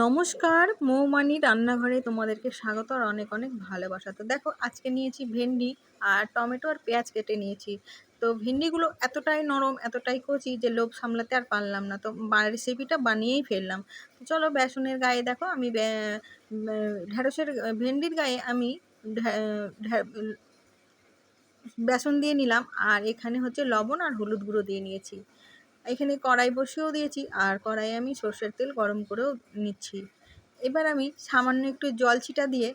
নমস্কার, মৌমানি রান্নাঘরে তোমাদেরকে স্বাগত আর অনেক অনেক ভালোবাসা। তো দেখো, আজকে নিয়েছি ভেন্ডি আর টমেটো আর পেঁয়াজ কেটে নিয়েছি। তো ভেন্ডিগুলো এতটাই নরম, এতটাই কচি যে লোভ সামলাতে আর পারলাম না। তো রেসিপিটা বানিয়েই ফেললাম। চলো বেসনের গায়ে দেখো, আমি ঢ্যাঁড়সের ভেন্ডির গায়ে আমি বেসন দিয়ে নিলাম। আর এখানে হচ্ছে লবণ আর হলুদ গুঁড়ো দিয়ে নিয়েছি। এখানে কড়াই বসিয়েও দিয়েছি, আর কড়াইয়ে আমি সর্ষের তেল গরম করেও নিচ্ছি। এবার আমি সামান্য একটু জল ছিটা দিয়ে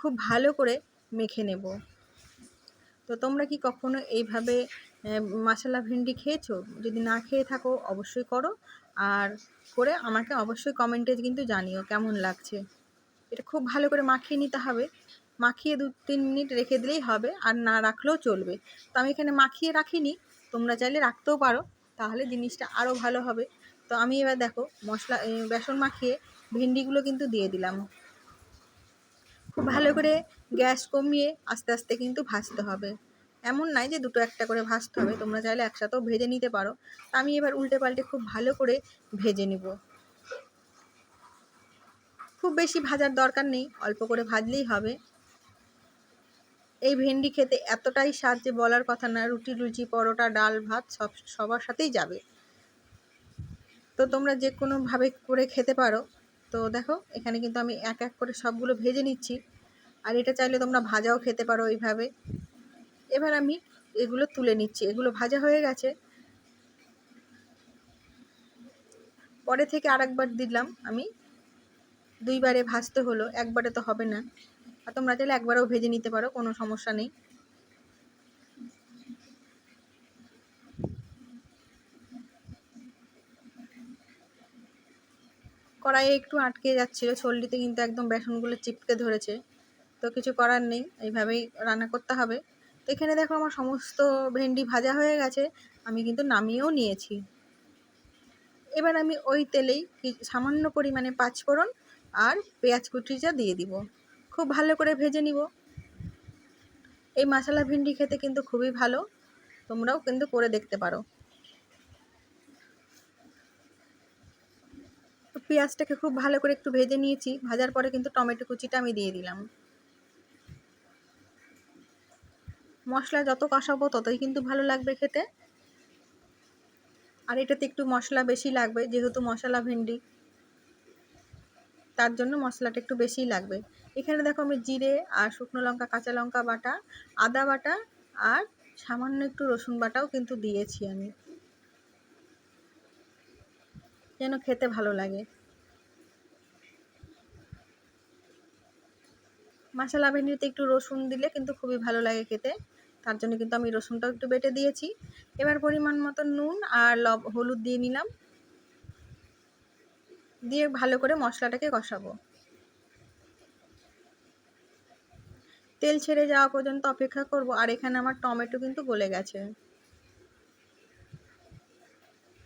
খুব ভালো করে মেখে নেব। তো তোমরা কি কখনো এইভাবে মশলা ভেন্ডি খেয়েছো? যদি না খেয়ে থাকো, অবশ্যই করো। আর করে আমাকে অবশ্যই কমেন্টে কিন্তু জানিও কেমন লাগছে। এটা খুব ভালো করে মাখিয়ে নিতে হবে। মাখিয়ে দু তিন মিনিট রেখে দিলেই হবে, আর না রাখলেও চলবে। তো আমি এখানে মাখিয়ে রাখিনি, তোমরা চাইলে রাখতেও পারো। তাহলে জিনিসটা আরও ভালো হবে। তো আমি এবার দেখো, মশলা বেসন মাখিয়ে ভেন্ডিগুলো কিন্তু দিয়ে দিলাম। খুব ভালো করে গ্যাস কমিয়ে আস্তে আস্তে কিন্তু ভাজতে হবে। এমন নয় যে দুটো একটা করে ভাজতে হবে, তোমরা চাইলে একসাথেও ভেজে নিতে পারো। তো আমি এবার উল্টে পাল্টে খুব ভালো করে ভেজে নিব। খুব বেশি ভাজার দরকার নেই, অল্প করে ভাজলেই হবে। এই ভেন্ডি খেতে এতটাই স্বাদ যে বলার কথা না, রুটি, লুচি, পরোটা, ডাল, ভাত সব, সবার সাথেই যাবে। তো তোমরা যে কোনোভাবে করে খেতে পারো। তো দেখো, এখানে কিন্তু আমি এক এক করে সবগুলো ভেজে নিচ্ছি। আর এটা চাইলে তোমরা ভাজাও খেতে পারো এইভাবে। এবার আমি এগুলো তুলে নিচ্ছি। এগুলো ভাজা হয়ে গেছে। পরে থেকে আরেকবার দিলাম আমি। দুইবারে ভাজতে হলো, একবারে তো হবে না। আর তোমরা চাইলে একবারেও ভেজে নিতে পারো, কোনো সমস্যা নেই। কড়াইয়ে একটু আটকে যাচ্ছিল ছল্লিতে কিন্তু একদম বেসনগুলো চিপকে ধরেছে। তো কিছু করার নেই, এইভাবেই রান্না করতে হবে। তো এখানে দেখো আমার সমস্ত ভেন্ডি ভাজা হয়ে গেছে, আমি কিন্তু নামিয়েও নিয়েছি। এবার আমি ওই তেলেই সামান্য পরিমাণে পাঁচফোড়ন আর পেঁয়াজ কুচিটা দিয়ে দিব। খুব ভালো করে ভেজে নিব। এই মশলা ভিন্ডি খেতে কিন্তু খুবই ভালো, তোমরাও কিন্তু করে দেখতে পারো। পেঁয়াজটাকে খুব ভালো করে একটু ভেজে নিয়েছি, ভাজার পরে কিন্তু টমেটো কুচিটা আমি দিয়ে দিলাম। মশলা যত কষাবো ততই কিন্তু ভালো লাগবে খেতে। আর এটাতে একটু মশলা বেশি লাগবে, যেহেতু মশলা ভেন্ডি। তার জন্য মশলাটা একটু বেশিই লাগবে। এখানে দেখো আমি জিরে আর শুকনো লঙ্কা, কাঁচা লঙ্কা বাটা, আদা বাটা আর সামান্য একটু রসুন বাটাও কিন্তু দিয়েছি আমি। যেন খেতে ভালো লাগে। মশলা ভেন্ডিতে একটু রসুন দিলে কিন্তু খুবই ভালো লাগে খেতে। তার জন্য কিন্তু আমি রসুনটাও একটু বেটে দিয়েছি। এবার পরিমাণ মতো নুন আর লব, হলুদ দিয়ে নিলাম। দিয়ে ভালো করে মশলাটাকে কষাবো। তেল ছেড়ে যাওয়া পর্যন্ত অপেক্ষা করব, আর এখানে আমার টমেটো কিন্তু গলে গেছে।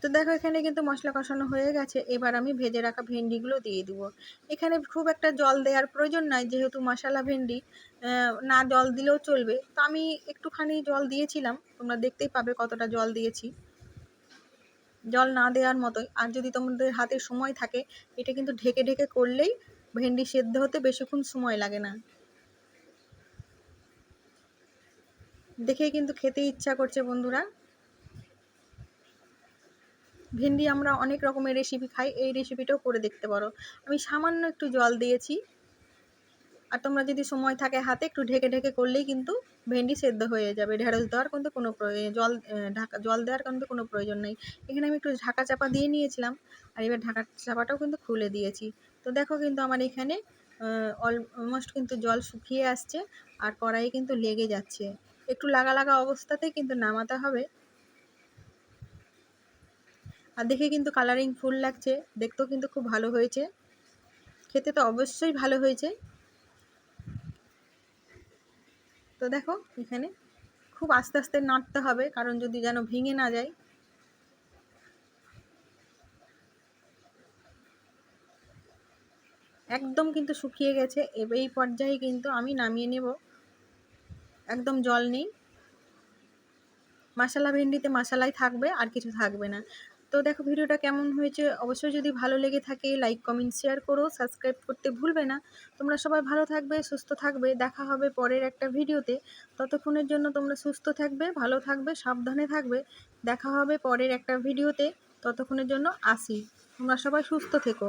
তো দেখো, এখানে কিন্তু মশলা কষানো হয়ে গেছে। এবার আমি ভেজে রাখা ভেন্ডিগুলো দিয়ে দিব। এখানে খুব একটা জল দেওয়ার প্রয়োজন নাই, যেহেতু মশলা ভেন্ডি না জল দিলেও চলবে। তো আমি একটুখানি জল দিয়েছিলাম, তোমরা দেখতেই পাবে কতটা জল দিয়েছি। জল না দেওয়ার মতোই। আর যদি তোমাদের হাতে সময় থাকে, এটা কিন্তু ঢেকে ঢেকে করলেই ভেন্ডি সেদ্ধ হতে বেশিক্ষণ সময় লাগে না। দেখেই কিন্তু খেতে ইচ্ছা করছে বন্ধুরা। ভেন্ডি আমরা অনেক রকমের রেসিপি খাই, এই রেসিপিটাও করে দেখতে পারো। আমি সামান্য একটু জল দিয়েছি। আর তোমরা যদি সময় থাকে হাতে একটু ঢেকে ঢেকে করলেই কিন্তু ভেন্ডি সেদ্ধ হয়ে যাবে। ঢেঁড়স দেওয়ার কিন্তু কোনো জল ঢাকা, জল দেওয়ার কিন্তু কোনো প্রয়োজন নেই। এখানে আমি একটু ঢাকা চাপা দিয়ে নিয়েছিলাম আর এবার ঢাকা চাপাটাও কিন্তু খুলে দিয়েছি। তো দেখো কিন্তু আমার এখানে অলমোস্ট কিন্তু জল শুকিয়ে আসছে আর কড়াইয়ে কিন্তু লেগে যাচ্ছে। একটু লাগা লাগা অবস্থাতেই কিন্তু নামাতে হবে। আর দেখে কিন্তু কালারিং ফুল লাগছে, দেখতেও কিন্তু খুব ভালো হয়েছে। খেতে তো অবশ্যই ভালো হয়েছে। তো দেখো, এখানে খুব আস্তে আস্তে নাড়তে হবে, কারণ যদি যেন ভেঙে না যায়। একদম কিন্তু শুকিয়ে গেছে এই পর্যায়ে কিন্তু আমি নামিয়ে নেব। একদম জল নেই। মশলা ভেন্ডিতে মশলাই থাকবে, আর কিছু থাকবে না। তো দেখো ভিডিওটা কেমন হয়েছে? অবশ্যই যদি ভালো লেগে থাকে লাইক কমেন্ট শেয়ার করো। সাবস্ক্রাইব করতে ভুলবে না। তোমরা সবাই ভালো থাকবে, সুস্থ থাকবে। দেখা হবে পরের একটা ভিডিওতে। ততক্ষণের জন্য তোমরা সুস্থ থাকবে, ভালো থাকবে, সাবধানে থাকবে। দেখা হবে পরের একটা ভিডিওতে। ততক্ষণের জন্য আসি। তোমরা সবাই সুস্থ থেকো।